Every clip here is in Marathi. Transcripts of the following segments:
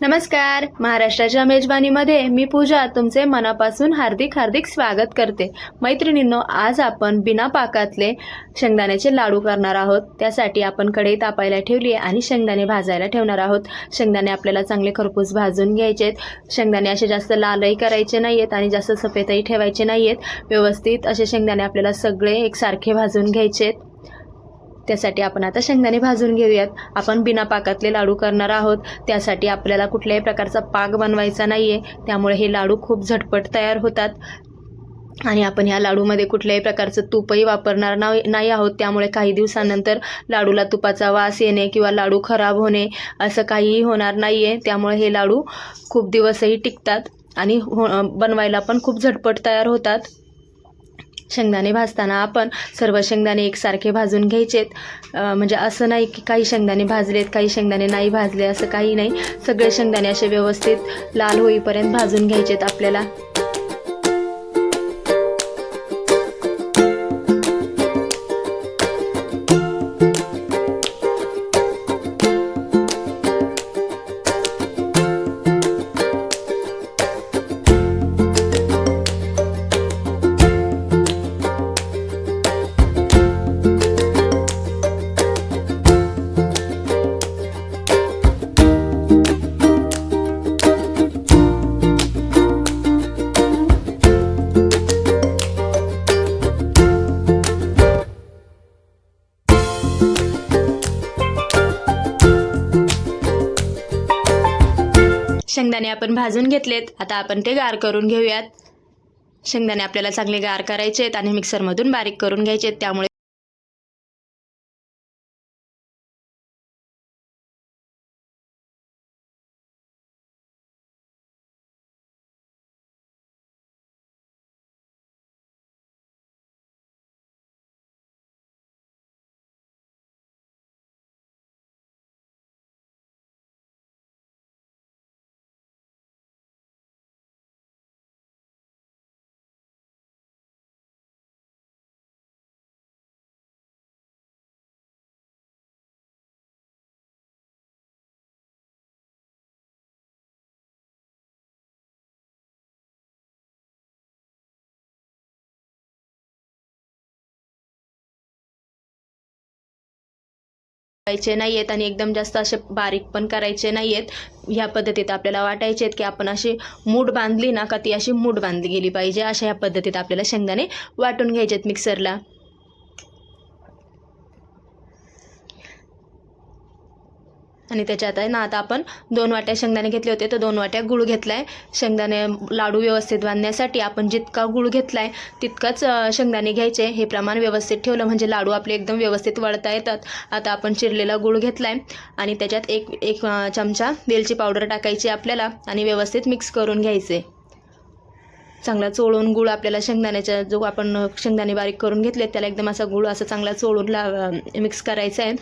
नमस्कार. महाराष्ट्राच्या मेजवानीमध्ये मी पूजा तुमचे मनापासून हार्दिक हार्दिक स्वागत करते. मैत्रिणींनो आज आपण बिना पाकातले शेंगदाण्याचे लाडू करणार आहोत. त्यासाठी आपण कढई तापायला ठेवली आहे आणि शेंगदाणे भाजायला ठेवणार आहोत. शेंगदाणे आपल्याला चांगले खरपूस भाजून घ्यायचे आहेत शेंगदाणे असे जास्त लालही करायचे नाही आहेत आणि जास्त सफेदही ठेवायचे नाही आहेत व्यवस्थित असे शेंगदाणे आपल्याला सगळे एकसारखे भाजून घ्यायचे आहेत त्यासाठी आपण आता शेंगदाणे भाजून घेऊयात. आपण बिना पाकातले लाडू करणार आहोत. त्यासाठी आपल्याला कुठल्याही प्रकारचा पाक बनवायचा नाही आहे त्यामुळे हे लाडू खूप झटपट तयार होतात. आणि आपण ह्या लाडूमध्ये कुठल्याही प्रकारचं तूपही वापरणार नाही नाही आहोत. त्यामुळे काही दिवसानंतर लाडूला तुपाचा वास येणे किंवा लाडू खराब होणे असं काहीही होणार नाही आहे त्यामुळे हे लाडू खूप दिवसही टिकतात आणि हो बनवायला पण खूप झटपट तयार होतात. शेंगदाणे भाजताना आपण सर्व शेंगदाणे एकसारखे भाजून घ्यायचेत. म्हणजे असं नाही की काही शेंगदाणे भाजलेत काही शेंगदाणे नाही भाजले असं काही नाही. सगळे शेंगदाणे असे व्यवस्थित लाल होईपर्यंत भाजून घ्यायचेत आपल्याला. शेंगदाणे आपण भाजून घेतलेत. आता आपण ते गार करून घेऊयात. शेंगदाणे आपल्याला चांगले गार करायचे आहेत आणि मिक्सरमधून बारीक करून घ्यायचे आहेत त्यामुळे करायचे नाही आहेत आणि एकदम जास्त असे बारीक पण करायचे नाही आहेत ह्या पद्धतीत आपल्याला वाटायचे आहेत की आपण अशी मूठ बांधली ना का ती अशी मूठ बांधली गेली पाहिजे अशा ह्या पद्धतीत आपल्याला शेंगदाणे वाटून घ्यायचे आहेत मिक्सरला आणि त्याच्यात आहे ना आता आपण दोन वाट्या शेंगदाणे घेतले होते तर दोन वाट्या गुळ घेतला आहे शेंगदाणे लाडू व्यवस्थित बांधण्यासाठी आपण जितका गुळ घेतला आहे तितकाच शेंगदाणे घ्यायचे. हे प्रमाण व्यवस्थित ठेवलं म्हणजे लाडू आपले एकदम व्यवस्थित वळता येतात. आता आपण चिरलेला गुळ घेतला आहे आणि त्याच्यात एक एक चमचा वेलची पावडर टाकायची आपल्याला आणि व्यवस्थित मिक्स करून घ्यायचे. चांगला चोळून गुळ आपल्याला शेंगदाण्याच्या जो आपण शेंगदाणे बारीक करून घेतले त्याला एकदम असा गुळ असं चांगला चोळून ला मिक्स करायचा आहे.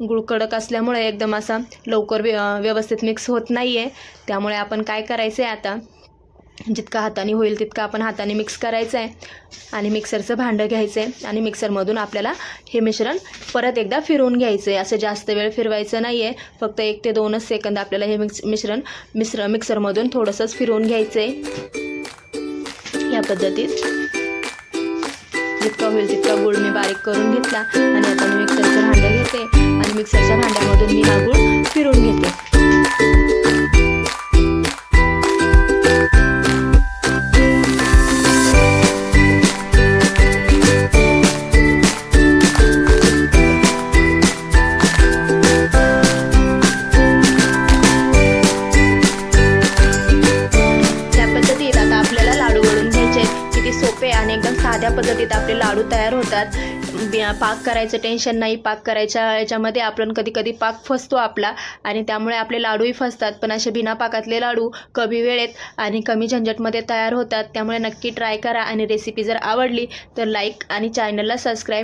गुळ कडक असल्यामुळे एकदम असा लवकर व्य व्यवस्थित मिक्स होत नाही आहे त्यामुळे आपण काय करायचं आहे आता? जितका हाताने होईल तितका आपण हाताने मिक्स करायचं आहे आणि मिक्सरचं भांडं घ्यायचं आहे आणि मिक्सरमधून आपल्याला हे मिश्रण परत एकदा फिरवून घ्यायचं आहे असं जास्त वेळ फिरवायचं नाही आहे फक्त एक ते दोनच सेकंद आपल्याला हे मिक्स मिश्रण मिश्र मिक्सरमधून थोडंसंच फिरवून घ्यायचं आहे या पद्धतीत जितका होईल तितका गुळ मी बारीक करून घेतला. आणि आता मिक्सरचं भांडं घेते आणि मिक्सरच्या भांड्यामधून मी हा गूळ फिरून घेते. त्या आता आपल्याला लाडू वळून किती सोपे आणि एकदम साध्या पद्धतीत आपले लाडू तयार होतात पाक करायचं टेन्शन नाही पाक करायच्या याच्यामध्ये आपण कधी कधी पाक फसतो आपला आणि त्यामुळे आपले लाडूही फसतात. पण असे बिना पाकातले लाडू कमी वेळेत आणि कमी झंझटमध्ये तयार होतात. त्यामुळे नक्की ट्राय करा आणि रेसिपी जर आवडली तर लाईक आणि चॅनलला सबस्क्राईब